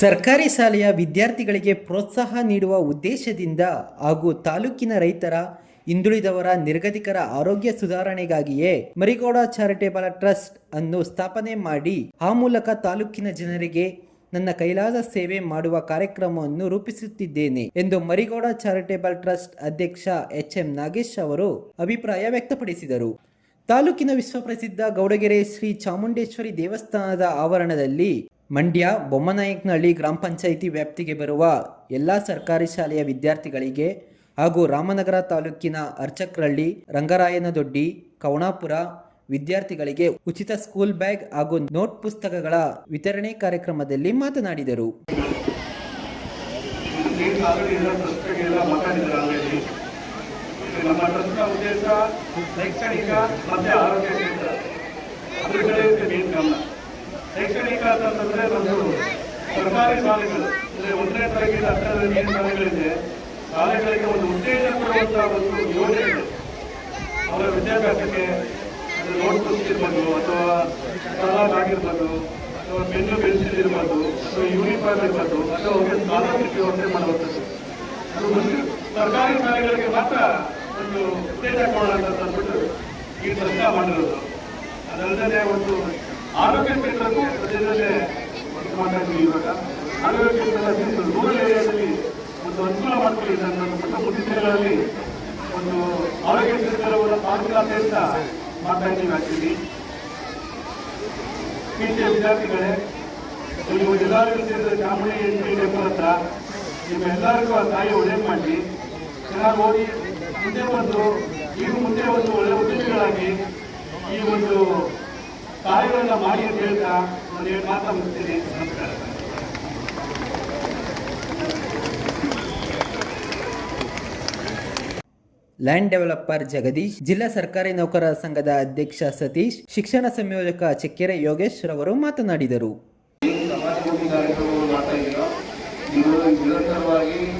ಸರ್ಕಾರಿ ಶಾಲೆಯ ವಿದ್ಯಾರ್ಥಿಗಳಿಗೆ ಪ್ರೋತ್ಸಾಹ ನೀಡುವ ಉದ್ದೇಶದಿಂದ ಹಾಗೂ ತಾಲೂಕಿನ ರೈತರ ಹಿಂದುಳಿದವರ ನಿರ್ಗತಿಕರ ಆರೋಗ್ಯ ಸುಧಾರಣೆಗಾಗಿಯೇ ಮರಿಗೌಡ ಚಾರಿಟೇಬಲ್ ಟ್ರಸ್ಟ್ ಅನ್ನು ಸ್ಥಾಪನೆ ಮಾಡಿ, ಆ ಮೂಲಕ ತಾಲೂಕಿನ ಜನರಿಗೆ ನನ್ನ ಕೈಲಾದ ಸೇವೆ ಮಾಡುವ ಕಾರ್ಯಕ್ರಮವನ್ನು ರೂಪಿಸುತ್ತಿದ್ದೇನೆ ಎಂದು ಮರಿಗೌಡ ಚಾರಿಟೇಬಲ್ ಟ್ರಸ್ಟ್ ಅಧ್ಯಕ್ಷ ಎಚ್ ಎಂ ನಾಗೇಶ್ ಅವರು ಅಭಿಪ್ರಾಯ ವ್ಯಕ್ತಪಡಿಸಿದರು. ತಾಲೂಕಿನ ವಿಶ್ವಪ್ರಸಿದ್ಧ ಗೌಡಗೆರೆ ಶ್ರೀ ಚಾಮುಂಡೇಶ್ವರಿ ದೇವಸ್ಥಾನದ ಆವರಣದಲ್ಲಿ ಮಂಡ್ಯ ಬೊಮ್ಮನಾಯಕನಹಳ್ಳಿ ಗ್ರಾಮ ಪಂಚಾಯಿತಿ ವ್ಯಾಪ್ತಿಗೆ ಬರುವ ಎಲ್ಲ ಸರ್ಕಾರಿ ಶಾಲೆಯ ವಿದ್ಯಾರ್ಥಿಗಳಿಗೆ ಹಾಗೂ ರಾಮನಗರ ತಾಲೂಕಿನ ಅರ್ಚಕ್ರಹಳ್ಳಿ, ರಂಗರಾಯನದೊಡ್ಡಿ, ಕವಣಾಪುರ ವಿದ್ಯಾರ್ಥಿಗಳಿಗೆ ಉಚಿತ ಸ್ಕೂಲ್ ಬ್ಯಾಗ್ ಹಾಗೂ ನೋಟ್ ಪುಸ್ತಕಗಳ ವಿತರಣೆ ಕಾರ್ಯಕ್ರಮದಲ್ಲಿ ಮಾತನಾಡಿದರು. ಉದ್ದೇಶ ಶೈಕ್ಷಣಿಕ ಶೈಕ್ಷಣಿಕ ಅಂತಂದ್ರೆ ನಮ್ಮದು ಸರ್ಕಾರಿ ಶಾಲೆಗಳು, ಅಂದರೆ ಒಂದನೇ ತರಗತಿ ಏನು ಶಾಲೆಗಳಿದೆ. ಶಾಲೆಗಳಿಗೆ ಒಂದು ಉತ್ತೇಜನ ಕೊಡುವಂತಹ ಒಂದು ಯೋಜನೆ ಅವರ ವಿದ್ಯಾಭ್ಯಾಸಕ್ಕೆ ನೋಟ್ ಬುಕ್ಸ್ ಇರ್ಬೋದು, ಅಥವಾ ಕಲಾಕ್ ಆಗಿರ್ಬೋದು, ಅಥವಾ ಪೆನ್ನು, ಪೆನ್ಸಿಲ್ ಇರ್ಬೋದು, ಅಥವಾ ಯೂನಿಫಾರ್ಮ್ ಇರ್ಬೋದು, ಅಥವಾ ಅವರಿಗೆ ಸ್ಕಾಲರ್ಶಿಪ್ ವ್ಯವಸ್ಥೆ ಮಾಡುವಂಥದ್ದು. ಅದು ಒಂದು ಸರ್ಕಾರಿ ಶಾಲೆಗಳಿಗೆ ಮಾತ್ರ ಒಂದು ಉತ್ತೇಜನ ಕೊಡೋಣ ಅಂತ ಅಂದ್ಬಿಟ್ಟು ಈ ಸರ್ಕಾರ ಮಾಡಿರೋದು. ಅದಲ್ಲದೆ ಒಂದು ಆರೋಗ್ಯ ಕ್ಷೇತ್ರಕ್ಕೂ ಮಾತಾಡ್ತೀವಿ ಇವಾಗ. ಆರೋಗ್ಯ ಕ್ಷೇತ್ರದ ರೂರಲ್ ಏರಿಯಾದಲ್ಲಿ ಒಂದು ಅನುಕೂಲ ಮಾಡ್ತೀವಿ ನನ್ನ ಪುಟ್ಟ ಪುಟ್ಟ ಒಂದು ಆರೋಗ್ಯ ಕ್ಷೇತ್ರವನ್ನು ಪಾಲ್ಗೊಳ್ಳಾತೆ ಅಂತ ಮಾಡ್ತಾ ವಿದ್ಯಾರ್ಥಿಗಳೇ, ನೀವು ಎಲ್ಲರಿಗೂ ಸೇರಿದ ಚಾಮುಂಡಿ ಎಂಟ್ರಿ ಟೆಂಪಲ್ ಹತ್ರ ನಿಮ್ಮೆಲ್ಲರಿಗೂ ಆ ತಾಯಿ ಒಳ್ಳೆ ಮಾಡಿ, ಚೆನ್ನಾಗಿ ಓದಿ, ಮುಂದೆ ಬಂದು, ನೀವು ಮುಂದೆ ಒಂದು ಒಳ್ಳೆ ಉದ್ಯಮಿಗಳಾಗಿ ಈ ಒಂದು ಕಾರ್ಯಗಳನ್ನ ಮಾಡಿ ಅಂತ ಹೇಳ್ತಾ ನಾನು ಎರಡು ಮಾತ್ರ ಮುಗಿಸ್ತೇನೆ. ನಮಸ್ಕಾರ. ಲ್ಯಾಂಡ್ ಡೆವಲಪರ್ ಜಗದೀಶ್ ಜಿಲ್ಲಾ ಸರ್ಕಾರಿ ನೌಕರರ ಸಂಘದ ಅಧ್ಯಕ್ಷ ಸತೀಶ್ ಶಿಕ್ಷಣ ಸಂಯೋಜಕ ಚಕ್ಕೆರೆ ಯೋಗೇಶ್ ರವರು ಮಾತನಾಡಿದರು.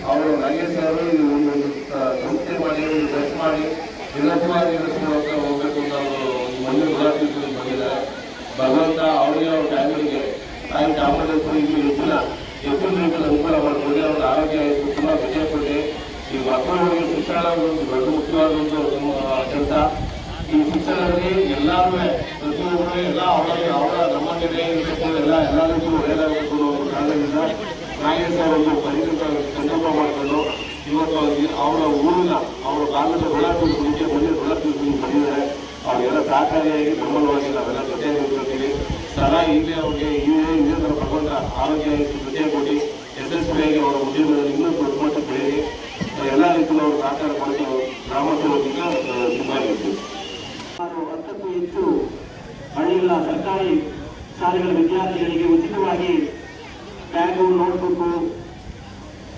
ಅವರು ನಾಗೇಶ್ ಅವರು ಇದು ಒಂದು ಸ- ಸಂಸ್ಥೆ ಮಾಡಿ ಒಂದು ಟ್ರಸ್ಟ್ ಮಾಡಿ ನಿರಂತರವಾಗಿ ನಡೆಸ್ಕೊಳ್ತಾ ಹೋಗ್ಬೇಕು ಅಂತ ಅವರು ಮೊನ್ನೆ ಗುಲಾಬಿಗಳು ಬಂದಿದ್ದಾರೆ ಭಗವಂತ ಅವರಿಗೆ ಅವ್ರ ಫ್ಯಾಮಿಲಿಗೆ ತಾಯಿ ಚಾಮರಾಜೇಶ್ವರಿ ಇಲ್ಲಿ ಹೆಚ್ಚಿನ ಹೆಚ್ಚಿನ ರೀತಿಯಲ್ಲಿ ಅನುಕೂಲ ಮಾಡಿಕೊಡಿ ಅವ್ರ ಆರೋಗ್ಯ ತುಂಬ ವಿಜಯ ಈ ಮಕ್ಕಳಿಗೆ ಶಿಕ್ಷಣ ಒಂದು ದೊಡ್ಡ ಮುಖ್ಯವಾದ ಒಂದು ಕೆಲಸ. ಈ ಶಿಕ್ಷಣದಲ್ಲಿ ಎಲ್ಲರೂ ಪ್ರತಿಯೊಬ್ಬರು, ಎಲ್ಲ ಅವರ ಅವರ ನಮ್ಮಲ್ಲಿದೆ ಇರಬೇಕು ಎಲ್ಲ ಎಲ್ಲರಿಗೂ ಒಳ್ಳೆಯದಾಗಬೇಕು ಅನ್ನೋ ಒಂದು ಕಾರಣದಿಂದ ನಾಗೇಶ್ ಅವರೊಂದು ಪರಿಣಿತ ಸಂಕಲ್ಪ ಮಾಡಿಕೊಂಡು ಇವತ್ತು ಅವರ ಊರಿನ ಅವರ ಕಾಲದ ಬೆಳಕು ಮುಂಚೆ ಬಂದಿದ್ದ ಬೆಳಕು ಬಂದಿದ್ದಾರೆ. ಅವರಿಗೆಲ್ಲ ಸಹಕಾರಿಯಾಗಿ ಬೆಂಬಲವಾಗಿ ನಾವೆಲ್ಲ ಜೊತೆಯಾಗಿ ನಿಂತ್ಕೊಳ್ತೀವಿ ಸದಾ ಈಗಲೇ ಅವ್ರಿಗೆ ಇದೇ ಇದೇ ಥರ ಭಗವಂತ ಆರೋಗ್ಯ ಪ್ರತ್ಯೇಕ ಕೊಡಿ ಯಶಸ್ವಿಯಾಗಿ ಅವರ ಉದ್ಯೋಗದಲ್ಲಿ ಇನ್ನೂ ಸರ್ಕಾರಿ ಶಾಲೆಗಳ ವಿದ್ಯಾರ್ಥಿಗಳಿಗೆ ಉಚಿತವಾಗಿ ಬ್ಯಾಗು ನೋಟ್ಬುಕ್ಕು,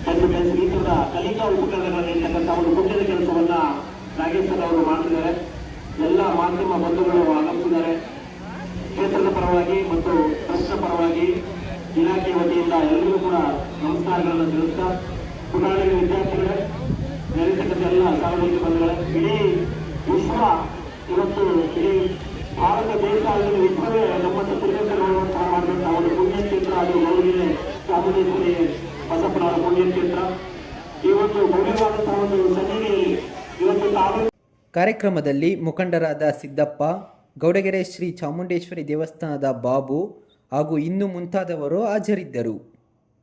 ಮತ್ತು ಈ ತರದ ಕಲಿಕಾ ಉಪಕರಣಗಳನ್ನು ನೀಡತಕ್ಕಂಥ ಒಂದು ಪುಣ್ಯದ ಕೆಲಸವನ್ನ ನಾಗೇಶ್ವರ ಅವರು ಮಾಡ್ತಿದ್ದಾರೆ. ಎಲ್ಲ ಮಾಧ್ಯಮ ಬಂಧುಗಳು ಆಗಮಿಸಿದ್ದಾರೆ. ಕ್ಷೇತ್ರದ ಪರವಾಗಿ ಮತ್ತು ಟ್ರಸ್ಟ್ನ ಪರವಾಗಿ ಇಲಾಖೆ ವತಿಯಿಂದ ಎಲ್ಲರಿಗೂ ಕೂಡ ನಮಸ್ಕಾರಗಳನ್ನು ತಿಳಿಸ್ತಾ ಪುಟಾಣಿಗಳ ವಿದ್ಯಾರ್ಥಿಗಳೇ ನೆರೆತಕ್ಕಂಥ ಎಲ್ಲ ಸಾರ್ವಜನಿಕ ಬಂಧುಗಳೇ, ಇಡೀ ವಿಶ್ವ ಇವತ್ತು ಭಾರತ ದೇಶ ಅಲ್ಲಿ ನಮ್ಮ ಪುಣ್ಯಕ್ಷೇತ್ರ ನೋಡುವಂತಹ ಮಾಡಿದಂತಹ ಒಂದು ಪುಣ್ಯ ಅದು ಗೌರಿಗೆರೆ ಚಾಮುಂಡೇಶ್ವರಿ ಬಸಪ್ಪನವರ ಪುಣ್ಯ ಕ್ಷೇತ್ರ ಈ ಒಂದು ಭವ್ಯವಾದಂತಹ ಒಂದು ಸನ್ನಿಧಿಯಲ್ಲಿ ಇವತ್ತು ತಾಲೂಕು ಕಾರ್ಯಕ್ರಮದಲ್ಲಿ ಮುಖಂಡರಾದ ಸಿದ್ದಪ್ಪ, ಗೌಡಗೆರೆ ಶ್ರೀ ಚಾಮುಂಡೇಶ್ವರಿ ದೇವಸ್ಥಾನದ ಬಾಬು ಹಾಗೂ ಇನ್ನು ಮುಂತಾದವರು ಹಾಜರಿದ್ದರು.